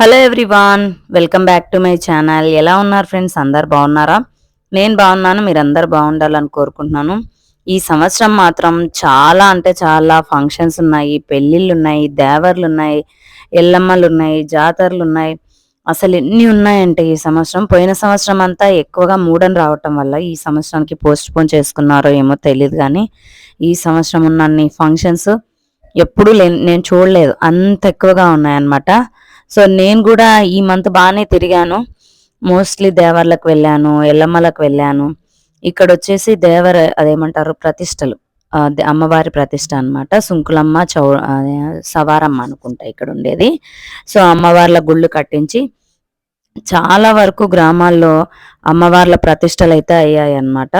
Hello everyone welcome back to my channel. ఎలా ఉన్నారు friends? అందరు బాగున్నారా? నేను బాగున్నాను మీరందరు బాగుండాలని కోరుకుంటున్నాను. ఈ సంవత్సరం మాత్రం చాలా అంటే చాలా ఫంక్షన్స్ ఉన్నాయి. పెళ్ళిళ్ళు ఉన్నాయి దేవర్లు ఉన్నాయి ఎల్లమ్మలు ఉన్నాయి జాతరలు ఉన్నాయి అసలు ఎన్ని ఉన్నాయంటే ఈ సంవత్సరం. పోయిన సంవత్సరం అంతా ఎక్కువగా మూడని రావటం వల్ల ఈ సంవత్సరానికి పోస్ట్ పోన్ చేసుకున్నారో ఏమో తెలియదు కానీ ఈ సంవత్సరం ఉన్న అన్ని ఫంక్షన్స్ ఎప్పుడూ నేను చూడలేదు. అంత ఎక్కువగా ఉన్నాయన్నమాట. సో నేను కూడా ఈ మంత్ బాగానే తిరిగాను. మోస్ట్లీ దేవర్లకు వెళ్ళాను ఎల్లమ్మలకు వెళ్ళాను. ఇక్కడ వచ్చేసి దేవర అదేమంటారు ప్రతిష్టలు. అమ్మవారి ప్రతిష్ట అనమాట సుంకులమ్మ చౌ సవారమ్మ అనుకుంటా ఇక్కడ ఉండేది సో అమ్మవార్ల గుళ్ళు కట్టించి చాలా వరకు గ్రామాల్లో అమ్మవార్ల ప్రతిష్టలు అయితే అయ్యాయి అన్నమాట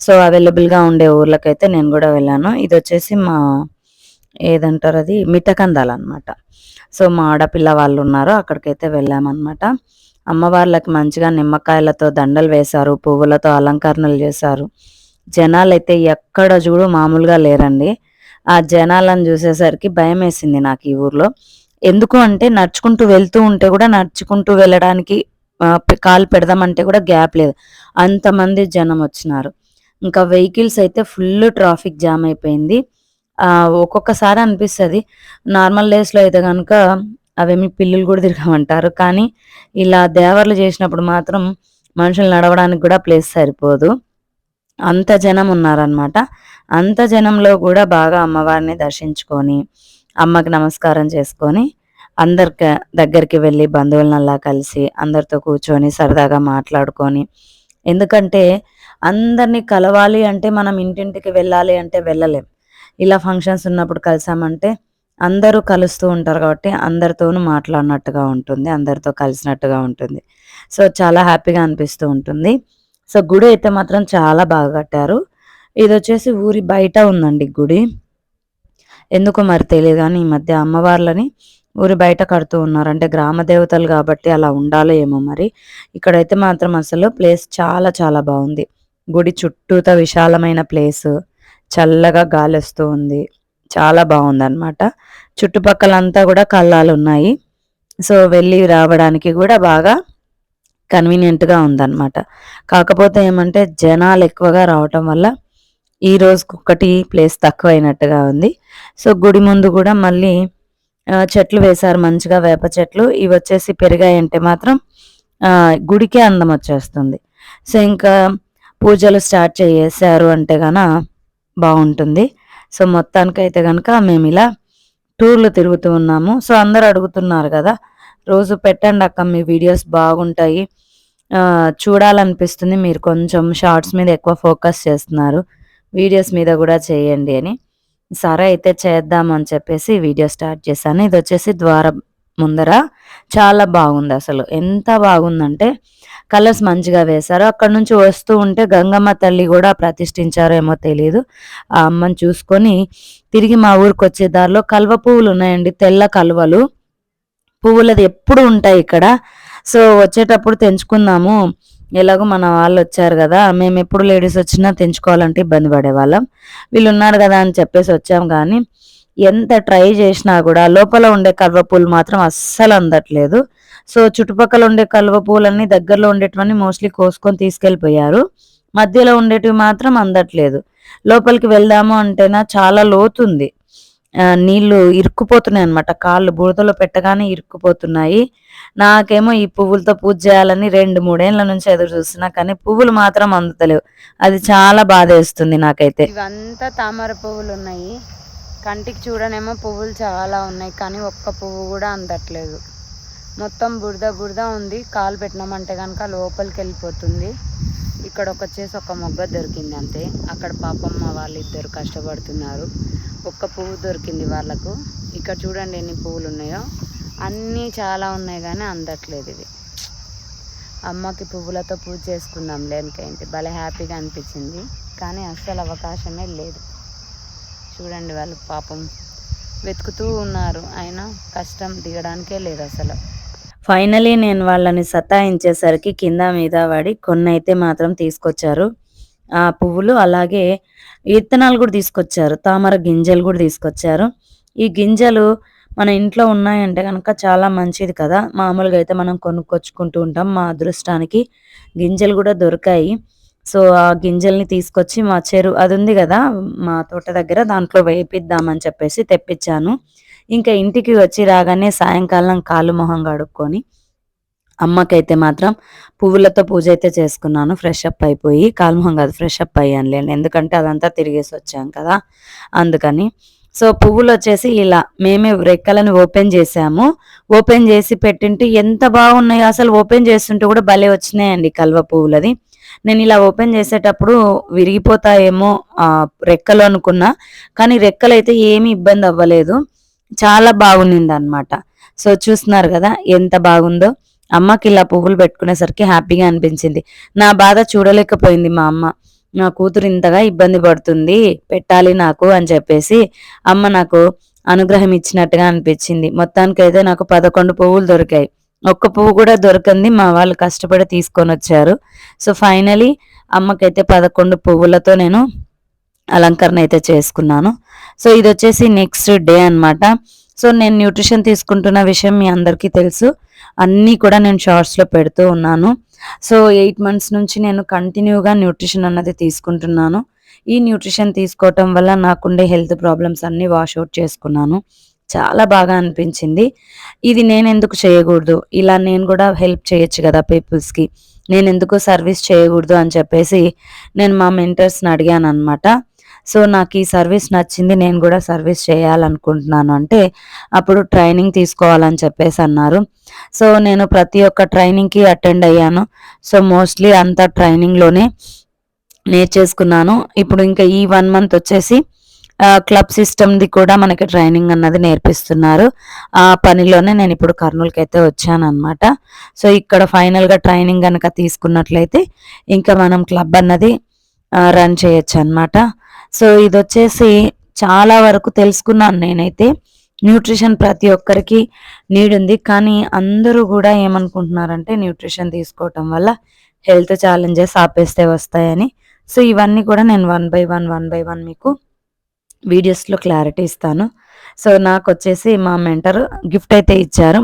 సో అవైలబుల్గా ఉండే ఊర్లకైతే నేను కూడా వెళ్ళాను. ఇది వచ్చేసి మా ఏదంటారు అది? మిఠకందాలు అనమాట సో మా ఆడపిల్ల వాళ్ళు ఉన్నారు అక్కడికైతే వెళ్ళామన్నమాట. అమ్మవార్లకి మంచిగా నిమ్మకాయలతో దండలు వేశారు పువ్వులతో అలంకరణలు చేశారు. జనాలు అయితే ఎక్కడ చూడు మామూలుగా లేరండి. ఆ జనాలను చూసేసరికి భయం వేసింది నాకు ఈ ఊర్లో. ఎందుకు అంటే నడుచుకుంటూ వెళ్తూ ఉంటే కూడా నడుచుకుంటూ వెళ్ళడానికి కాలు పెడదామంటే కూడా గ్యాప్ లేదు. అంతమంది జనం వచ్చినారు. ఇంకా వెహికల్స్ అయితే ఫుల్ ట్రాఫిక్ జామ్ అయిపోయింది. ఒక్కొక్కసారి అనిపిస్తుంది. నార్మల్ డేస్లో అయితే కనుక అవేమి పిల్లులు కూడా తిరగమంటారు. కానీ ఇలా దేవర్లు చేసినప్పుడు మాత్రం మనుషులు నడవడానికి కూడా ప్లేస్ సరిపోదు. అంత జనం ఉన్నారనమాట అంత జనంలో కూడా బాగా అమ్మవారిని దర్శించుకొని అమ్మకి నమస్కారం చేసుకొని అందరికి దగ్గరికి వెళ్ళి బంధువులనల్లా కలిసి అందరితో కూర్చొని సరదాగా మాట్లాడుకొని ఎందుకంటే అందరినీ కలవాలి అంటే మనం ఇంటింటికి వెళ్ళాలి అంటే వెళ్ళలేం. ఇలా ఫంక్షన్స్ ఉన్నప్పుడు కలిసామంటే అందరూ కలుస్తూ ఉంటారు కాబట్టి అందరితోనూ మాట్లాడినట్టుగా ఉంటుంది అందరితో కలిసినట్టుగా ఉంటుంది. సో చాలా హ్యాపీగా అనిపిస్తూ ఉంటుంది. సో గుడి అయితే మాత్రం చాలా బాగా కట్టారు. ఇది వచ్చేసి ఊరి బయట ఉందండి గుడి. ఎందుకో మరి తెలియదు కానీ ఈ మధ్య అమ్మవార్లని ఊరి బయట కడుతూ ఉన్నారు. అంటే గ్రామ దేవతలు కాబట్టి అలా ఉండాలో ఏమో మరి. ఇక్కడైతే మాత్రం అసలు ప్లేస్ చాలా చాలా బాగుంది. గుడి చుట్టూత విశాలమైన ప్లేస్ చల్లగా గాలి వస్తూ ఉంది. చాలా బాగుందన్నమాట. చుట్టుపక్కలంతా కూడా కళ్ళాలు ఉన్నాయి సో వెళ్ళి రావడానికి కూడా బాగా కన్వీనియంట్గా ఉందన్నమాట. కాకపోతే ఏమంటే జనాలు ఎక్కువగా రావటం వల్ల ఈ రోజుకి ఒకటి ప్లేస్ తక్కువైనట్టుగా ఉంది. సో గుడి ముందు కూడా మళ్ళీ చెట్లు వేశారు. మంచిగా వేప చెట్లు. ఇవి వచ్చేసి పెరిగాయంటే మాత్రం గుడికే అందం వచ్చేస్తుంది. సో ఇంకా పూజలు స్టార్ట్ చేశారు అంటే గన బాగుంటుంది. సో మొత్తానికైతే కనుక మేము ఇలా టూర్లు తిరుగుతూ ఉన్నాము. సో అందరు అడుగుతున్నారు కదా రోజు పెట్టండి అక్క మీ వీడియోస్ బాగుంటాయి. చూడాలనిపిస్తుంది. మీరు కొంచెం షార్ట్స్ మీద ఎక్కువ ఫోకస్ చేస్తున్నారు. వీడియోస్ మీద కూడా చేయండి అని. సరే అయితే చేద్దామని చెప్పేసి వీడియో స్టార్ట్ చేశాను. ఇది వచ్చేసి ద్వారం ముందర చాలా బాగుంది అసలు. ఎంత బాగుందంటే కలర్స్ మంచిగా వేశారు. అక్కడ నుంచి వస్తూ ఉంటే గంగమ్మ తల్లి కూడా ప్రతిష్ఠించారో ఏమో తెలియదు ఆ అమ్మని చూసుకొని తిరిగి మా ఊరికి వచ్చే దారిలో కల్వ పువ్వులు ఉన్నాయండి తెల్ల కలువలు. పువ్వులది ఎప్పుడు ఉంటాయి ఇక్కడ. సో వచ్చేటప్పుడు తెంచుకుందాము. ఎలాగో మన వాళ్ళు వచ్చారు కదా మేము ఎప్పుడు లేడీస్ వచ్చినా తెంచుకోవాలంటే ఇబ్బంది పడేవాళ్ళం. వీళ్ళు ఉన్నారు కదా అని చెప్పేసి వచ్చాం కానీ ఎంత ట్రై చేసినా కూడా లోపల ఉండే కల్వ పూలు మాత్రం అస్సలు అందట్లేదు. సో చుట్టుపక్కల ఉండే కలువ పూలన్నీ దగ్గరలో ఉండేటివన్నీ మోస్ట్లీ కోసుకొని తీసుకెళ్ళిపోయారు. మధ్యలో ఉండేటివి మాత్రం అందట్లేదు. లోపలికి వెళ్దాము అంటేనా చాలా లోతుంది. నీళ్ళు ఇరుక్కుపోతున్నాయి అన్నమాట కాళ్ళు బురదలో పెట్టగానే ఇరుక్కుపోతున్నాయి. నాకేమో ఈ పువ్వులతో పూజ చేయాలని రెండు మూడేళ్ళ నుంచి ఎదురు చూస్తున్నా కానీ పువ్వులు మాత్రం అందుతలేవు. అది చాలా బాధ వేస్తుంది నాకైతే. ఇవంతా తామర పువ్వులు ఉన్నాయి కంటికి చూడనేమో పువ్వులు చాలా ఉన్నాయి కానీ ఒక్క పువ్వు కూడా అందట్లేదు. మొత్తం బురద బురద ఉంది కాలు పెట్టినామంటే కనుక లోపలికి వెళ్ళిపోతుంది. ఇక్కడ ఒక చేసి ఒక మొగ్గ దొరికింది అంతే అక్కడ పాపమ్మ వాళ్ళు ఇద్దరు కష్టపడుతున్నారు. ఒక్క పువ్వు దొరికింది వాళ్ళకు. ఇక్కడ చూడండి ఎన్ని పువ్వులు ఉన్నాయో. అన్నీ చాలా ఉన్నాయి కానీ అందట్లేదు ఇది. అమ్మకి పువ్వులతో పూజ చేసుకుందాం లేనికేంటి భలే హ్యాపీగా అనిపించింది. కానీ అస్సలు అవకాశమే లేదు. చూడండి వాళ్ళు పాపం వెతుకుతూ ఉన్నారు. అయినా కష్టం దిగడానికే లేదు అసలు. ఫైనలీ నేను వాళ్ళని సతాయించేసరికి కింద మీద పడి కొన్ని అయితే మాత్రం తీసుకొచ్చారు. ఆ పువ్వులు అలాగే విత్తనాలు కూడా తీసుకొచ్చారు. తామర గింజలు కూడా తీసుకొచ్చారు. ఈ గింజలు మన ఇంట్లో ఉన్నాయంటే కనుక చాలా మంచిది కదా. మామూలుగా అయితే మనం కొనుక్కొచ్చుకుంటూ ఉంటాం. మా అదృష్టానికి గింజలు కూడా దొరికాయి. సో ఆ గింజల్ని తీసుకొచ్చి మా చెరువు అది ఉంది కదా మా తోట దగ్గర దాంట్లో వేపిద్దామని చెప్పేసి తెప్పించాను. ఇంకా ఇంటికి వచ్చి రాగానే సాయంకాలం కాలు మొహం కడుక్కొని అమ్మకైతే మాత్రం పువ్వులతో పూజ అయితే చేసుకున్నాను ఫ్రెష్ అప్ అయిపోయి. కాలుమొహం కాదు ఫ్రెష్ అప్ అయ్యానులేండి ఎందుకంటే అదంతా తిరిగేసి వచ్చాం కదా అందుకని. సో పువ్వులు వచ్చేసి ఇలా మేమే రెక్కలను ఓపెన్ చేసాము. ఓపెన్ చేసి పెట్టింటే ఎంత బాగున్నాయో అసలు ఓపెన్ చేస్తుంటే కూడా భలే వచ్చినాయండి కల్వ పువ్వులది. నేను ఇలా ఓపెన్ చేసేటప్పుడు విరిగిపోతాయేమో రెక్కలు అనుకున్నా. కానీ రెక్కలు అయితే ఏమీ ఇబ్బంది అవ్వలేదు. చాలా బాగుంది అనమాట సో చూస్తున్నారు కదా ఎంత బాగుందో. అమ్మకి ఇలా పువ్వులు పెట్టుకునేసరికి హ్యాపీగా అనిపించింది. నా బాధ చూడలేకపోయింది మా అమ్మ. నా కూతురు ఇంతగా ఇబ్బంది పడుతుంది పెట్టాలి నాకు అని చెప్పేసి అమ్మ నాకు అనుగ్రహం ఇచ్చినట్టుగా అనిపించింది. మొత్తానికైతే నాకు పదకొండు పువ్వులు దొరికాయి. ఒక్క పువ్వు కూడా దొరకంది. మా వాళ్ళు కష్టపడి తీసుకొని వచ్చారు. సో ఫైనలీ అమ్మకైతే పదకొండు పువ్వులతో నేను అలంకరణ అయితే చేసుకున్నాను. సో ఇది వచ్చేసి నెక్స్ట్ డే అన్నమాట. సో నేను న్యూట్రిషన్ తీసుకుంటున్న విషయం మీ అందరికీ తెలుసు. అన్నీ కూడా నేను షార్ట్స్లో పెడుతూ ఉన్నాను. సో ఎయిట్ మంత్స్ నుంచి నేను కంటిన్యూగా న్యూట్రిషన్ అన్నది తీసుకుంటున్నాను. ఈ న్యూట్రిషన్ తీసుకోవటం వల్ల నాకుండే హెల్త్ ప్రాబ్లమ్స్ అన్నీ వాష్ అవుట్ చేసుకున్నాను. చాలా బాగా అనిపించింది. ఇది నేను ఎందుకు చేయకూడదు? ఇలా నేను కూడా హెల్ప్ చేయొచ్చు కదా పీపుల్స్కి. నేను ఎందుకు సర్వీస్ చేయకూడదు అని చెప్పేసి నేను మా మెంటర్స్ని అడిగాను అనమాట సో నాకు ఈ సర్వీస్ నచ్చింది నేను కూడా సర్వీస్ చేయాలనుకుంటున్నాను అంటే అప్పుడు ట్రైనింగ్ తీసుకోవాలని చెప్పేసి అన్నారు. సో నేను ప్రతి ఒక్క ట్రైనింగ్కి అటెండ్ అయ్యాను. సో మోస్ట్లీ అంతా ట్రైనింగ్లోనే నేర్చేసుకున్నాను. ఇప్పుడు ఇంకా ఈ వన్ మంత్ వచ్చేసి క్లబ్ సిస్టమ్ది కూడా మనకి ట్రైనింగ్ అన్నది నేర్పిస్తున్నారు. ఆ పనిలోనే నేను ఇప్పుడు కర్నూలుకి అయితే వచ్చానమాట సో ఇక్కడ ఫైనల్గా ట్రైనింగ్ కనుక తీసుకున్నట్లయితే ఇంకా మనం క్లబ్ అన్నది రన్ చేయొచ్చు అనమాట సో ఇది వచ్చేసి చాలా వరకు తెలుసుకున్నాను నేనైతే. న్యూట్రిషన్ ప్రతి ఒక్కరికి నీడ్ ఉంది కానీ అందరూ కూడా ఏమనుకుంటున్నారంటే న్యూట్రిషన్ తీసుకోవటం వల్ల హెల్త్ ఛాలెంజెస్ ఆపేస్తే వస్తాయని. సో ఇవన్నీ కూడా నేను one by one one by one మీకు వీడియోస్లో క్లారిటీ ఇస్తాను. సో నాకు వచ్చేసి మా మెంటర్ గిఫ్ట్ అయితే ఇచ్చారు.